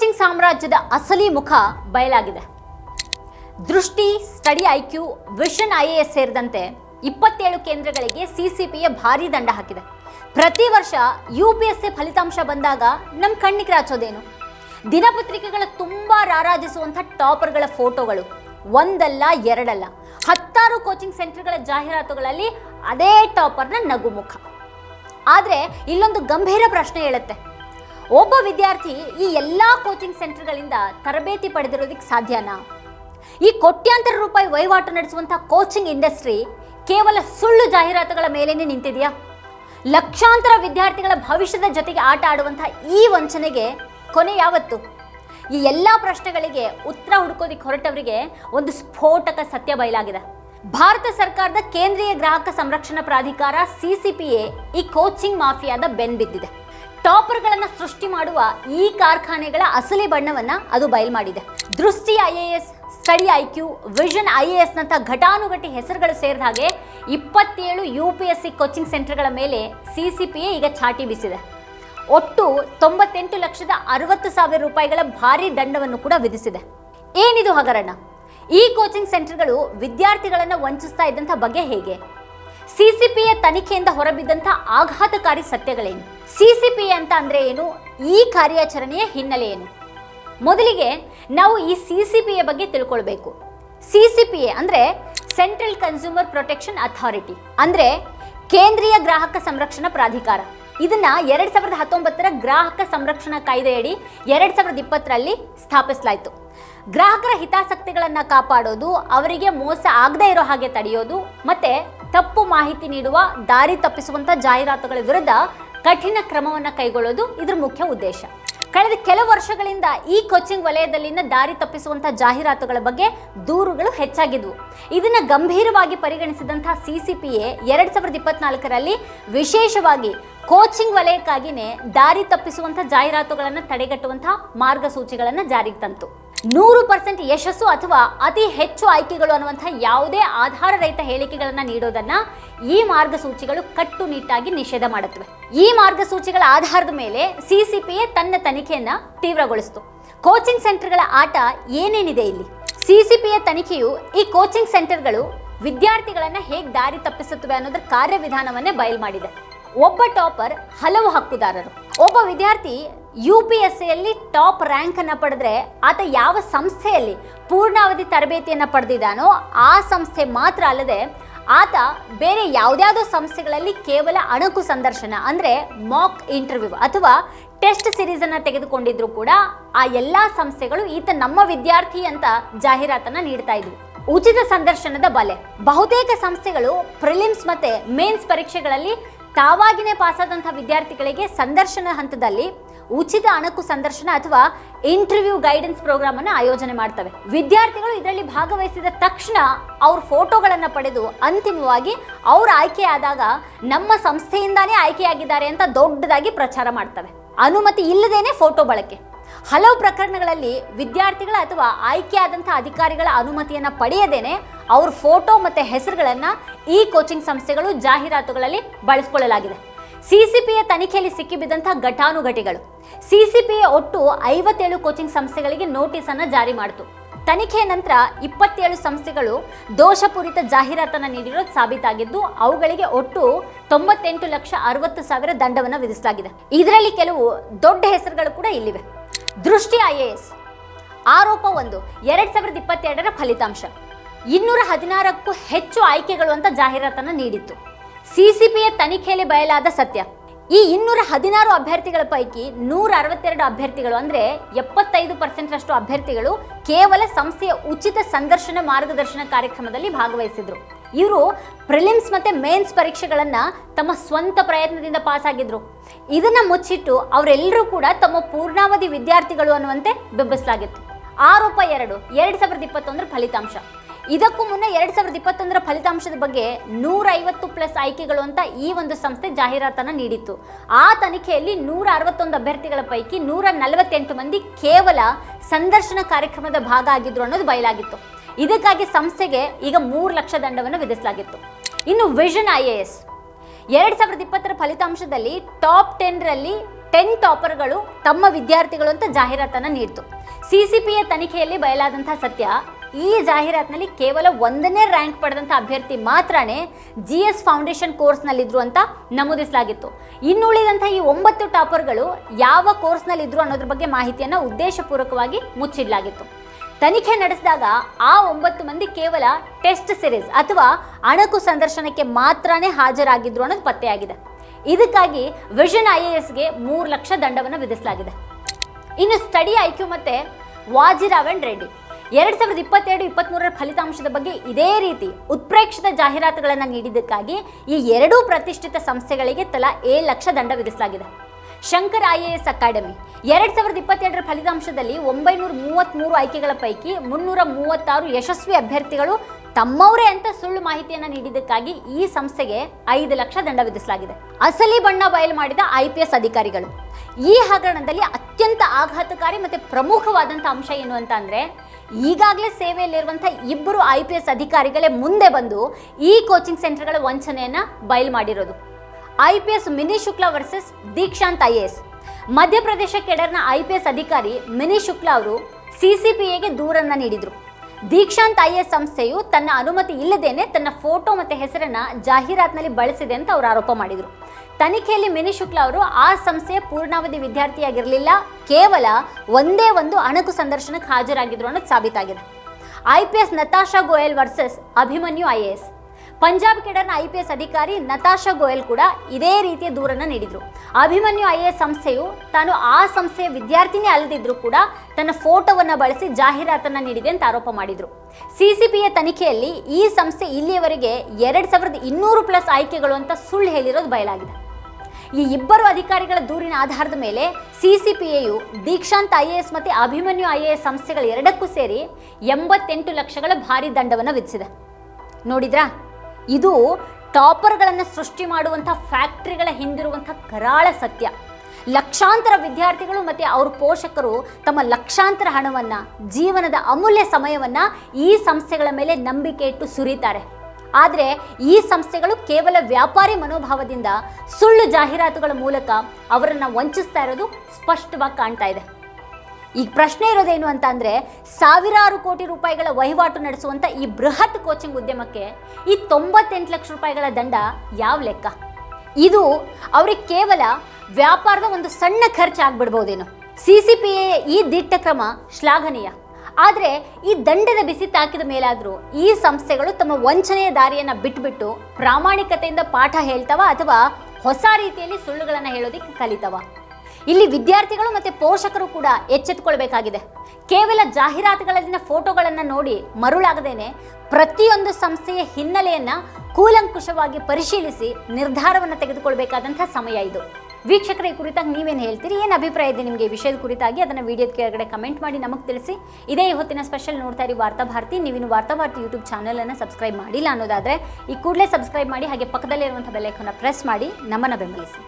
Coaching ಸಾಮ್ರಾಜ್ಯದ ಅಸಲಿ ಮುಖ ಬಯಲಾಗಿದೆ. Drishti, Study IQ, Vision I A S ಸೇರಿದಂತೆ ಇಪ್ಪತ್ತೇಳು ಕೇಂದ್ರಗಳಿಗೆ ಸಿಸಿಪಿಯ ಭಾರಿ ದಂಡ ಹಾಕಿದೆ. ಪ್ರತಿ ವರ್ಷ ಯು ಪಿ ಎಸ್ ಸಿ ಫಲಿತಾಂಶ ಬಂದಾಗ ನಮ್ಮ ಕಣ್ಣಿಗೆ ರಾಚೋದೇನು? ದಿನಪತ್ರಿಕೆಗಳ ತುಂಬ ರಾರಾಜಿಸುವಂಥ ಟಾಪರ್ಗಳ ಫೋಟೋಗಳು, ಒಂದಲ್ಲ, ಎರಡಲ್ಲ, ಹತ್ತಾರು ಕೋಚಿಂಗ್ ಸೆಂಟರ್ಗಳ ಜಾಹೀರಾತುಗಳಲ್ಲಿ ಅದೇ ಟಾಪರ್ನ ನಗುಮುಖ. ಆದರೆ ಇಲ್ಲೊಂದು ಗಂಭೀರ ಪ್ರಶ್ನೆ ಹೇಳುತ್ತೆ ಒಬ್ಬ ವಿದ್ಯಾರ್ಥಿ ಈ ಎಲ್ಲ ಕೋಚಿಂಗ್ ಸೆಂಟರ್ಗಳಿಂದ ತರಬೇತಿ ಪಡೆದಿರೋದಕ್ಕೆ ಸಾಧ್ಯನಾ? ಈ ಕೋಟ್ಯಾಂತರ ರೂಪಾಯಿ ವಹಿವಾಟು ನಡೆಸುವಂಥ ಕೋಚಿಂಗ್ ಇಂಡಸ್ಟ್ರಿ ಕೇವಲ ಸುಳ್ಳು ಜಾಹೀರಾತುಗಳ ಮೇಲೇನೆ ನಿಂತಿದೆಯಾ? ಲಕ್ಷಾಂತರ ವಿದ್ಯಾರ್ಥಿಗಳ ಭವಿಷ್ಯದ ಜೊತೆಗೆ ಆಟ ಆಡುವಂಥ ಈ ವಂಚನೆಗೆ ಕೊನೆ ಯಾವತ್ತು? ಈ ಎಲ್ಲ ಪ್ರಶ್ನೆಗಳಿಗೆ ಉತ್ತರ ಹುಡುಕೋದಿಕ್ಕೆ ಹೊರಟವರಿಗೆ ಒಂದು ಸ್ಫೋಟಕ ಸತ್ಯ ಬಯಲಾಗಿದೆ. ಭಾರತ ಸರ್ಕಾರದ ಕೇಂದ್ರೀಯ ಗ್ರಾಹಕ ಸಂರಕ್ಷಣಾ ಪ್ರಾಧಿಕಾರ ಸಿಸಿಪಿಎ ಈ ಕೋಚಿಂಗ್ ಮಾಫಿಯಾದ ಬೆನ್ಬಿದ್ದಿದೆ ಟಾಪರ್ಗಳನ್ನ ಸೃಷ್ಟಿ ಮಾಡುವ ಈ ಕಾರ್ಖಾನೆಗಳ ಅಸಲಿ ಬಣ್ಣವನ್ನ ಅದು ಬಯಲು ಮಾಡಿದೆ. Drishti I A S, Study I Q Vision I A S ನಂತ ಘಟಾನುಘಟಿ ಹೆಸರುಗಳು ಸೇರಿದ ಹಾಗೆ ಇಪ್ಪತ್ತೇಳು U P S C coaching ಸೆಂಟರ್ಗಳ ಮೇಲೆ ಸಿಸಿಪಿಎ ಈಗ ಚಾಟಿ ಬೀಸಿದೆ. ಒಟ್ಟು ತೊಂಬತ್ತೆಂಟು ಲಕ್ಷದ ಅರವತ್ತು ಸಾವಿರ ರೂಪಾಯಿಗಳ ಭಾರಿ ದಂಡವನ್ನು ಕೂಡ ವಿಧಿಸಿದೆ. ಏನಿದು ಹಗರಣ? ಈ ಕೋಚಿಂಗ್ ಸೆಂಟರ್ಗಳು ವಿದ್ಯಾರ್ಥಿಗಳನ್ನು ವಂಚಿಸ್ತಾ ಇದ್ದಂಥ ಬಗ್ಗೆ ಹೇಗೆ? ಸಿಸಿಪಿಯ ತನಿಖೆಯಿಂದ ಹೊರಬಿದ್ದಂತಹ ಆಘಾತಕಾರಿ ಸತ್ಯಗಳೇನು? ಸಿಸಿಪಿ ಅಂತ ಅಂದ್ರೆ ಏನು? ಈ ಕಾರ್ಯಾಚರಣೆಯ ಹಿನ್ನೆಲೆ ಏನು? ಮೊದಲಿಗೆ ನಾವು ಈ ಸಿಸಿಪಿಯ ಬಗ್ಗೆ ತಿಳ್ಕೊಳ್ಬೇಕು. ಸಿಸಿಪಿ ಅಂದ್ರೆ ಸೆಂಟ್ರಲ್ ಕನ್ಸ್ಯೂಮರ್ ಪ್ರೊಟೆಕ್ಷನ್ ಅಥಾರಿಟಿ, ಅಂದ್ರೆ ಕೇಂದ್ರೀಯ ಗ್ರಾಹಕ ಸಂರಕ್ಷಣಾ ಪ್ರಾಧಿಕಾರ. ಇದನ್ನ ಎರಡ್ ಸಾವಿರದ ಹತ್ತೊಂಬತ್ತರ ಗ್ರಾಹಕ ಸಂರಕ್ಷಣಾ ಕಾಯ್ದೆಯಡಿ ಎರಡ್ ಸಾವಿರದ ಇಪ್ಪತ್ತರಲ್ಲಿ ಸ್ಥಾಪಿಸಲಾಯಿತು. ಗ್ರಾಹಕರ ಹಿತಾಸಕ್ತಿಗಳನ್ನು ಕಾಪಾಡೋದು, ಅವರಿಗೆ ಮೋಸ ಆಗದೇ ಇರೋ ಹಾಗೆ ತಡೆಯೋದು, ಮತ್ತೆ ತಪ್ಪು ಮಾಹಿತಿ ನೀಡುವ, ದಾರಿ ತಪ್ಪಿಸುವಂಥ ಜಾಹೀರಾತುಗಳ ವಿರುದ್ಧ ಕಠಿಣ ಕ್ರಮವನ್ನು ಕೈಗೊಳ್ಳೋದು ಇದರ ಮುಖ್ಯ ಉದ್ದೇಶ. ಕಳೆದ ಕೆಲವು ವರ್ಷಗಳಿಂದ ಈ ಕೋಚಿಂಗ್ ವಲಯದಲ್ಲಿನ ದಾರಿ ತಪ್ಪಿಸುವಂಥ ಜಾಹೀರಾತುಗಳ ಬಗ್ಗೆ ದೂರುಗಳು ಹೆಚ್ಚಾಗಿದ್ವು. ಇದನ್ನು ಗಂಭೀರವಾಗಿ ಪರಿಗಣಿಸಿದಂತಹ ಎ ಎರಡು ಸಾವಿರದ ಇಪ್ಪತ್ನಾಲ್ಕರಲ್ಲಿ ವಿಶೇಷವಾಗಿ ಕೋಚಿಂಗ್ ವಲಯಕ್ಕಾಗಿನೇ ದಾರಿ ತಪ್ಪಿಸುವಂಥ ಜಾಹೀರಾತುಗಳನ್ನು ತಡೆಗಟ್ಟುವಂತಹ ಮಾರ್ಗಸೂಚಿಗಳನ್ನು ಜಾರಿಗೆ ತಂತು. ನೂರು ಪರ್ಸೆಂಟ್ ಯಶಸ್ಸು ಅಥವಾ ಅತಿ ಹೆಚ್ಚು ಆಯ್ಕೆಗಳು ಅನ್ನುವಂಥ ಯಾವುದೇ ಆಧಾರರಹಿತ ಹೇಳಿಕೆಗಳನ್ನು ನೀಡೋದನ್ನು ಈ ಮಾರ್ಗಸೂಚಿಗಳು ಕಟ್ಟುನಿಟ್ಟಾಗಿ ನಿಷೇಧ ಮಾಡುತ್ತವೆ. ಈ ಮಾರ್ಗಸೂಚಿಗಳ ಆಧಾರದ ಮೇಲೆ ಸಿಸಿಪಿಎ ತನ್ನ ತನಿಖೆಯನ್ನು ತೀವ್ರಗೊಳಿಸಿತು. ಕೋಚಿಂಗ್ ಸೆಂಟರ್ಗಳ ಆಟ ಏನೇನಿದೆ ಇಲ್ಲಿ? ಸಿಸಿಪಿಯ ತನಿಖೆಯು ಈ ಕೋಚಿಂಗ್ ಸೆಂಟರ್ಗಳು ವಿದ್ಯಾರ್ಥಿಗಳನ್ನು ಹೇಗೆ ದಾರಿ ತಪ್ಪಿಸುತ್ತವೆ ಅನ್ನೋದರ ಕಾರ್ಯವಿಧಾನವನ್ನೇ ಬಯಲು ಮಾಡಿದೆ. ಒಬ್ಬ ಟಾಪರ್ ಹಲವು ಹಕ್ಕುದಾರರು. ಒಬ್ಬ ವಿದ್ಯಾರ್ಥಿ ಯು ಪಿ ಎಸ್ ಸಿಯಲ್ಲಿ ಟಾಪ್ ರ್ಯಾಂಕನ್ನು ಪಡೆದ್ರೆ ಆತ ಯಾವ ಸಂಸ್ಥೆಯಲ್ಲಿ ಪೂರ್ಣಾವಧಿ ತರಬೇತಿಯನ್ನು ಪಡೆದಿದ್ದಾನೋ ಆ ಸಂಸ್ಥೆ ಮಾತ್ರ ಅಲ್ಲದೆ ಆತ ಬೇರೆ ಯಾವುದ್ಯಾವುದೋ ಸಂಸ್ಥೆಗಳಲ್ಲಿ ಕೇವಲ ಅಣಕು ಸಂದರ್ಶನ, ಅಂದರೆ ಮಾಕ್ ಇಂಟರ್ವ್ಯೂ ಅಥವಾ ಟೆಸ್ಟ್ ಸಿರೀಸನ್ನು ತೆಗೆದುಕೊಂಡಿದ್ರು ಕೂಡ ಆ ಎಲ್ಲ ಸಂಸ್ಥೆಗಳು ಈತ ನಮ್ಮ ವಿದ್ಯಾರ್ಥಿ ಅಂತ ಜಾಹೀರಾತನ್ನ ನೀಡ್ತಾ ಇದ್ವು. ಉಚಿತ ಸಂದರ್ಶನದ ಬಲೆ. ಬಹುತೇಕ ಸಂಸ್ಥೆಗಳು ಪ್ರಿಲಿಮ್ಸ್ ಮತ್ತೆ ಮೇನ್ಸ್ ಪರೀಕ್ಷೆಗಳಲ್ಲಿ ತಾವಾಗಿನೇ ಪಾಸಾದಂಥ ವಿದ್ಯಾರ್ಥಿಗಳಿಗೆ ಸಂದರ್ಶನ ಹಂತದಲ್ಲಿ ಉಚಿತ ಅಣಕು ಸಂದರ್ಶನ ಅಥವಾ ಇಂಟರ್ವ್ಯೂ ಗೈಡೆನ್ಸ್ ಪ್ರೋಗ್ರಾಮ್ ಅನ್ನು ಆಯೋಜನೆ ಮಾಡ್ತವೆ. ವಿದ್ಯಾರ್ಥಿಗಳು ಇದರಲ್ಲಿ ಭಾಗವಹಿಸಿದ ತಕ್ಷಣ ಅವ್ರ ಫೋಟೋಗಳನ್ನು ಪಡೆದು ಅಂತಿಮವಾಗಿ ಅವ್ರು ಆಯ್ಕೆಯಾದಾಗ ನಮ್ಮ ಸಂಸ್ಥೆಯಿಂದಾನೇ ಆಯ್ಕೆಯಾಗಿದ್ದಾರೆ ಅಂತ ದೊಡ್ಡದಾಗಿ ಪ್ರಚಾರ ಮಾಡ್ತವೆ. ಅನುಮತಿ ಇಲ್ಲದೇನೆ ಫೋಟೋ ಬಳಕೆ. ಹಲವು ಪ್ರಕರಣಗಳಲ್ಲಿ ವಿದ್ಯಾರ್ಥಿಗಳ ಅಥವಾ ಆಯ್ಕೆಯಾದಂಥ ಅಧಿಕಾರಿಗಳ ಅನುಮತಿಯನ್ನು ಪಡೆಯದೇನೆ ಅವ್ರ ಫೋಟೋ ಮತ್ತು ಹೆಸರುಗಳನ್ನು ಈ ಕೋಚಿಂಗ್ ಸಂಸ್ಥೆಗಳು, ಜಾಹೀರಾತುಗಳಲ್ಲಿ ಬಳಸಿಕೊಳ್ಳಲಾಗಿದೆ. ಸಿಸಿಪಿಯ ತನಿಖೆಯಲ್ಲಿ ಸಿಕ್ಕಿಬಿದ್ದಂಥ ಘಟಾನುಘಟಿಗಳು. ಸಿಸಿಪಿಯ ಒಟ್ಟು ಐವತ್ತೇಳು ಕೋಚಿಂಗ್ ಸಂಸ್ಥೆಗಳಿಗೆ ನೋಟಿಸ್ ಅನ್ನು ಜಾರಿ ಮಾಡಿತು. ತನಿಖೆಯ ನಂತರ ಇಪ್ಪತ್ತೇಳು ಸಂಸ್ಥೆಗಳು ದೋಷಪೂರಿತ ಜಾಹೀರಾತನ್ನು ನೀಡಿರೋದು ಸಾಬೀತಾಗಿದ್ದು, ಅವುಗಳಿಗೆ ಒಟ್ಟು ತೊಂಬತ್ತೆಂಟು ಲಕ್ಷ ಅರವತ್ತು ಸಾವಿರ ದಂಡವನ್ನು ವಿಧಿಸಲಾಗಿದೆ. ಇದರಲ್ಲಿ ಕೆಲವು ದೊಡ್ಡ ಹೆಸರುಗಳು ಕೂಡ ಇಲ್ಲಿವೆ. ದೃಷ್ಟಿ ಐ ಎ ಎಸ್. ಆರೋಪ ಒಂದು. ಎರಡು ಸಾವಿರದ ಇಪ್ಪತ್ತೆರಡರ ಫಲಿತಾಂಶ. ಇನ್ನೂರ ಹದಿನಾರಕ್ಕೂ ಹೆಚ್ಚು ಆಯ್ಕೆಗಳು ಅಂತ ಜಾಹೀರಾತನ್ನು ನೀಡಿತ್ತು. ಸಿಸಿಪಿಯ ತನಿಖೆಯಲ್ಲಿ ಬಯಲಾದ ಸತ್ಯ. ಈ ಇನ್ನೂರ ಹದಿನಾರು ಅಭ್ಯರ್ಥಿಗಳ ಪೈಕಿ ನೂರ ಅರವತ್ತೆರಡು ಅಭ್ಯರ್ಥಿಗಳು ಅಂದ್ರೆ ಎಪ್ಪತ್ತೈದು ಪರ್ಸೆಂಟ್ ಅಷ್ಟು ಅಭ್ಯರ್ಥಿಗಳು ಕೇವಲ ಸಂಸ್ಥೆಯ ಉಚಿತ ಸಂದರ್ಶನ ಮಾರ್ಗದರ್ಶನ ಕಾರ್ಯಕ್ರಮದಲ್ಲಿ ಭಾಗವಹಿಸಿದ್ರು. ಇವರು ಪ್ರಿಲಿಮ್ಸ್ ಮತ್ತೆ ಮೇನ್ಸ್ ಪರೀಕ್ಷೆಗಳನ್ನು ತಮ್ಮ ಸ್ವಂತ ಪ್ರಯತ್ನದಿಂದ ಪಾಸ್ ಇದನ್ನು ಇದನ್ನ ಮುಚ್ಚಿಟ್ಟು ಅವರೆಲ್ಲರೂ ಕೂಡ ತಮ್ಮ ಪೂರ್ಣಾವಧಿ ವಿದ್ಯಾರ್ಥಿಗಳು ಅನ್ನುವಂತೆ ಬಿಂಬಿಸಲಾಗಿತ್ತು. ಆರೋಪ ಎರಡು ಎರಡು ಸಾವಿರದ ಇಪ್ಪತ್ತೊಂದರ ಫಲಿತಾಂಶ. ಇದಕ್ಕೂ ಮುನ್ನ ಎರಡ್ ಸಾವಿರದ ಇಪ್ಪತ್ತೊಂದರ ಫಲಿತಾಂಶದ ಬಗ್ಗೆ ನೂರ ಐವತ್ತು ಪ್ಲಸ್ ಆಯ್ಕೆಗಳು ಅಂತ ಈ ಒಂದು ಸಂಸ್ಥೆ ಜಾಹೀರಾತನ್ನ ನೀಡಿತ್ತು. ಆ ತನಿಖೆಯಲ್ಲಿ ನೂರ ಅರವತ್ತೊಂದು ಅಭ್ಯರ್ಥಿಗಳ ಪೈಕಿ ನೂರ ನಲವತ್ತೆಂಟು ಮಂದಿ ಕೇವಲ ಸಂದರ್ಶನ ಕಾರ್ಯಕ್ರಮದ ಭಾಗ ಆಗಿದ್ರು ಅನ್ನೋದು ಬಯಲಾಗಿತ್ತು. ಇದಕ್ಕಾಗಿ ಸಂಸ್ಥೆಗೆ ಈಗ ಮೂರು ಲಕ್ಷ ದಂಡವನ್ನು ವಿಧಿಸಲಾಗಿತ್ತು. ಇನ್ನು ವಿಷನ್ ಐ ಎ ಎಸ್. ಎರಡ್ ಸಾವಿರದ ಇಪ್ಪತ್ತರ ಫಲಿತಾಂಶದಲ್ಲಿ ಟಾಪ್ ಟೆನ್ರಲ್ಲಿ ಟೆನ್ ಟಾಪರ್ಗಳು ತಮ್ಮ ವಿದ್ಯಾರ್ಥಿಗಳು ಅಂತ ಜಾಹೀರಾತನ್ನು ನೀಡಿತು. ಸಿ ಸಿ ಪಿಯ ತನಿಖೆಯಲ್ಲಿ ಬಯಲಾದಂತಹ ಸತ್ಯ ಈ ಜಾಹೀರಾತಿನಲ್ಲಿ ಕೇವಲ ಒಂದನೇ ರ್ಯಾಂಕ್ ಪಡೆದಂಥ ಅಭ್ಯರ್ಥಿ ಮಾತ್ರನೇ ಜಿ ಎಸ್ ಫೌಂಡೇಶನ್ ಕೋರ್ಸ್ನಲ್ಲಿದ್ದರು ಅಂತ ನಮೂದಿಸಲಾಗಿತ್ತು. ಇನ್ನುಳಿದಂಥ ಈ ಒಂಬತ್ತು ಟಾಪರ್ಗಳು ಯಾವ ಕೋರ್ಸ್ನಲ್ಲಿದ್ದರು ಅನ್ನೋದ್ರ ಬಗ್ಗೆ ಮಾಹಿತಿಯನ್ನು ಉದ್ದೇಶಪೂರ್ವಕವಾಗಿ ಮುಚ್ಚಿಡಲಾಗಿತ್ತು. ತನಿಖೆ ನಡೆಸಿದಾಗ ಆ ಒಂಬತ್ತು ಮಂದಿ ಕೇವಲ ಟೆಸ್ಟ್ ಸಿರೀಸ್ ಅಥವಾ ಅಣಕು ಸಂದರ್ಶನಕ್ಕೆ ಮಾತ್ರನೇ ಹಾಜರಾಗಿದ್ರು ಅನ್ನೋದು ಪತ್ತೆಯಾಗಿದೆ. ಇದಕ್ಕಾಗಿ ವಿಷನ್ ಐ ಎ ಎಸ್ಗೆ ಮೂರು ಲಕ್ಷ ದಂಡವನ್ನು ವಿಧಿಸಲಾಗಿದೆ. ಇನ್ನು ಸ್ಟಡಿ ಐಕ್ಯೂ ಮತ್ತೆ ವಾಜಿರಾವಣ್ ರೆಡ್ಡಿ. ಎರಡ್ ಸಾವಿರದ ಇಪ್ಪತ್ತೆರಡು ಇಪ್ಪತ್ತ್ಮೂರರ ಫಲಿತಾಂಶದ ಬಗ್ಗೆ ಇದೇ ರೀತಿ ಉತ್ಪ್ರೇಕ್ಷಿತ ಜಾಹೀರಾತುಗಳನ್ನು ನೀಡಿದ್ದಕ್ಕಾಗಿ ಈ ಎರಡೂ ಪ್ರತಿಷ್ಠಿತ ಸಂಸ್ಥೆಗಳಿಗೆ ತಲಾ ಏಳು ಲಕ್ಷ ದಂಡ ವಿಧಿಸಲಾಗಿದೆ. Shankar I A S academy ಎರಡ್ ಸಾವಿರದ ಇಪ್ಪತ್ತೆರಡರ ಫಲಿತಾಂಶದಲ್ಲಿ ಒಂಬೈನೂರ ಮೂವತ್ತ್ಮೂರು ಆಯ್ಕೆಗಳ ಪೈಕಿ ಮುನ್ನೂರ ಮೂವತ್ತಾರು ಯಶಸ್ವಿ ಅಭ್ಯರ್ಥಿಗಳು ತಮ್ಮವರೇ ಅಂತ ಸುಳ್ಳು ಮಾಹಿತಿಯನ್ನು ನೀಡಿದ್ದಕ್ಕಾಗಿ ಈ ಸಂಸ್ಥೆಗೆ ಐದು ಲಕ್ಷ ದಂಡ ವಿಧಿಸಲಾಗಿದೆ. ಅಸಲಿ ಬಣ್ಣ ಬಯಲು ಮಾಡಿದ ಐ ಪಿ ಎಸ್ ಅಧಿಕಾರಿಗಳು. ಈ ಹಗರಣದಲ್ಲಿ ಅತ್ಯಂತ ಆಘಾತಕಾರಿ ಮತ್ತು ಪ್ರಮುಖವಾದಂಥ ಅಂಶ ಏನು ಅಂತ ಅಂದರೆ ಈಗಾಗಲೇ ಸೇವೆಯಲ್ಲಿರುವಂಥ ಇಬ್ಬರು ಐ ಪಿ ಎಸ್ ಅಧಿಕಾರಿಗಳೇ ಮುಂದೆ ಬಂದು ಈ ಕೋಚಿಂಗ್ ಸೆಂಟರ್ಗಳ ವಂಚನೆಯನ್ನು ಬಯಲು ಮಾಡಿರೋದು. I P S Mini Shukla versus Dikshant I A S. Madhya Pradesh ಕೆಡರ್ನ I P S ಅಧಿಕಾರಿ ಮಿನಿ ಶುಕ್ಲಾ ಅವರು ಸಿ ಸಿ ಪಿ ಎಗೆ ದೂರನ್ನು ನೀಡಿದರು. ದೀಕ್ಷಾಂತ್ ಐ ಎಸ್ ಸಂಸ್ಥೆಯು ತನ್ನ ಅನುಮತಿ ಇಲ್ಲದೇನೆ ತನ್ನ ಫೋಟೋ ಮತ್ತು ಹೆಸರನ್ನ ಜಾಹೀರಾತಿನಲ್ಲಿ ಬಳಸಿದೆ ಅಂತ ಅವರು ಆರೋಪ ಮಾಡಿದರು. ತನಿಖೆಯಲ್ಲಿ ಮಿನಿ ಶುಕ್ಲಾ ಅವರು ಆ ಸಂಸ್ಥೆಯ ಪೂರ್ಣಾವಧಿ ವಿದ್ಯಾರ್ಥಿಯಾಗಿರಲಿಲ್ಲ, ಕೇವಲ ಒಂದೇ ಒಂದು ಅಣಕು ಸಂದರ್ಶನಕ್ಕೆ ಹಾಜರಾಗಿದ್ರು ಅನ್ನೋದು ಸಾಬೀತಾಗಿದೆ. I P S Natasha Goyal versus Abhimanyu I A S Punjab ಕೆಡರ್ನ I P S ಅಧಿಕಾರಿ ನತಾಶಾ ಗೋಯಲ್ ಕೂಡ ಇದೇ ರೀತಿಯ ದೂರನ್ನು ನೀಡಿದರು. ಅಭಿಮನ್ಯು ಐ ಎ ಸಂಸ್ಥೆಯು ತಾನು ಆ ಸಂಸ್ಥೆಯ ವಿದ್ಯಾರ್ಥಿನಿ ಅಲ್ಲದಿದ್ದರೂ ಕೂಡ ತನ್ನ ಫೋಟೋವನ್ನು ಬಳಸಿ ಜಾಹೀರಾತನ್ನು ನೀಡಿದೆ ಅಂತ ಆರೋಪ ಮಾಡಿದರು. ಸಿ ಸಿ ಪಿಯ ತನಿಖೆಯಲ್ಲಿ ಈ ಸಂಸ್ಥೆ ಇಲ್ಲಿಯವರೆಗೆ ಎರಡು ಸಾವಿರದ ಇನ್ನೂರು ಪ್ಲಸ್ ಆಯ್ಕೆಗಳು ಅಂತ ಸುಳ್ಳು ಹೇಳಿರೋದು ಬಯಲಾಗಿದೆ. ಈ ಇಬ್ಬರು ಅಧಿಕಾರಿಗಳ ದೂರಿನ ಆಧಾರದ ಮೇಲೆ ಸಿಸಿಪಿಎಯು ದೀಕ್ಷಾಂತ್ ಐ ಎ ಎಸ್ ಮತ್ತು ಅಭಿಮನ್ಯು ಐ ಎ ಎಸ್ ಸಂಸ್ಥೆಗಳು ಎರಡಕ್ಕೂ ಸೇರಿ ಎಂಬತ್ತೆಂಟು ಲಕ್ಷಗಳ ಭಾರಿ ದಂಡವನ್ನು ವಿಧಿಸಿದೆ. ನೋಡಿದ್ರಾ? ಇದು ಟಾಪರ್ಗಳನ್ನು ಸೃಷ್ಟಿ ಮಾಡುವಂಥ ಫ್ಯಾಕ್ಟ್ರಿಗಳ ಹಿಂದಿರುವಂಥ ಕರಾಳ ಸತ್ಯ. ಲಕ್ಷಾಂತರ ವಿದ್ಯಾರ್ಥಿಗಳು ಮತ್ತು ಅವ್ರ ಪೋಷಕರು ತಮ್ಮ ಲಕ್ಷಾಂತರ ಹಣವನ್ನು, ಜೀವನದ ಅಮೂಲ್ಯ ಸಮಯವನ್ನು ಈ ಸಂಸ್ಥೆಗಳ ಮೇಲೆ ನಂಬಿಕೆ ಇಟ್ಟು ಸುರಿತಾರೆ. ಆದರೆ ಈ ಸಂಸ್ಥೆಗಳು ಕೇವಲ ವ್ಯಾಪಾರಿ ಮನೋಭಾವದಿಂದ ಸುಳ್ಳು ಜಾಹೀರಾತುಗಳ ಮೂಲಕ ಅವರನ್ನು ವಂಚಿಸ್ತಾ ಇರೋದು ಸ್ಪಷ್ಟವಾಗಿ ಕಾಣ್ತಾ ಇದೆ. ಈಗ ಪ್ರಶ್ನೆ ಇರೋದೇನು ಅಂತ ಅಂದರೆ ಸಾವಿರಾರು ಕೋಟಿ ರೂಪಾಯಿಗಳ ವಹಿವಾಟು ನಡೆಸುವಂಥ ಈ ಬೃಹತ್ ಕೋಚಿಂಗ್ ಉದ್ಯಮಕ್ಕೆ ಈ ತೊಂಬತ್ತೆಂಟು ಲಕ್ಷ ರೂಪಾಯಿಗಳ ದಂಡ ಯಾವ ಲೆಕ್ಕ? ಇದು ಅವ್ರಿಗೆ ಕೇವಲ ವ್ಯಾಪಾರದ ಒಂದು ಸಣ್ಣ ಖರ್ಚು ಆಗ್ಬಿಡ್ಬೋದೇನು. ಸಿ ಸಿ ಪಿ ಎ ಈ ದಿಟ್ಟ ಕ್ರಮ ಶ್ಲಾಘನೀಯ. ಆದರೆ ಈ ದಂಡದ ಬಿಸಿ ತಾಕಿದ ಮೇಲಾದರೂ ಈ ಸಂಸ್ಥೆಗಳು ತಮ್ಮ ವಂಚನೆಯ ದಾರಿಯನ್ನು ಬಿಟ್ಬಿಟ್ಟು ಪ್ರಾಮಾಣಿಕತೆಯಿಂದ ಪಾಠ ಹೇಳ್ತವ ಅಥವಾ ಹೊಸ ರೀತಿಯಲ್ಲಿ ಸುಳ್ಳುಗಳನ್ನು ಹೇಳೋದಕ್ಕೆ ಕಲಿತವ? ಇಲ್ಲಿ ವಿದ್ಯಾರ್ಥಿಗಳು ಮತ್ತು ಪೋಷಕರು ಕೂಡ ಎಚ್ಚೆತ್ತುಕೊಳ್ಬೇಕಾಗಿದೆ. ಕೇವಲ ಜಾಹೀರಾತುಗಳಲ್ಲಿನ ಫೋಟೋಗಳನ್ನು ನೋಡಿ ಮರುಳಾಗದೇನೆ ಪ್ರತಿಯೊಂದು ಸಂಸ್ಥೆಯ ಹಿನ್ನೆಲೆಯನ್ನು ಕೂಲಂಕುಷವಾಗಿ ಪರಿಶೀಲಿಸಿ ನಿರ್ಧಾರವನ್ನು ತೆಗೆದುಕೊಳ್ಬೇಕಾದಂಥ ಸಮಯ ಇದು. ವೀಕ್ಷಕರ, ಈ ಕುರಿತಾಗಿ ನೀವೇನು ಹೇಳ್ತೀರಿ? ಏನು ಅಭಿಪ್ರಾಯ ಇದೆ ನಿಮಗೆ ವಿಷಯದ ಕುರಿತಾಗಿ? ಅದನ್ನು ವಿಡಿಯೋದ ಕೆಳಗಡೆ ಕಮೆಂಟ್ ಮಾಡಿ ನಮಗೆ ತಿಳಿಸಿ. ಇದೇ ಹೊತ್ತಿನ ಸ್ಪೆಷಲ್ ನೋಡ್ತಾ ಇರಿ ವಾರ್ತಾ ಭಾರತಿ. ನೀವಿನ್ನು ವಾರ್ತಾ ಭಾರತಿ ಯೂಟ್ಯೂಬ್ ಚಾನಲನ್ನು ಸಬ್ಸ್ಕ್ರೈಬ್ ಮಾಡಿಲ್ಲ ಅನ್ನೋದಾದರೆ ಈ ಕೂಡಲೇ ಸಬ್ಸ್ಕ್ರೈಬ್ ಮಾಡಿ ಹಾಗೆ ಪಕ್ಕದಲ್ಲಿರುವಂಥ ಬೆಲ್ಲೈಕನ್ನು ಪ್ರೆಸ್ ಮಾಡಿ ನಮ್ಮನ್ನು ಬೆಂಬಲಿಸಿ.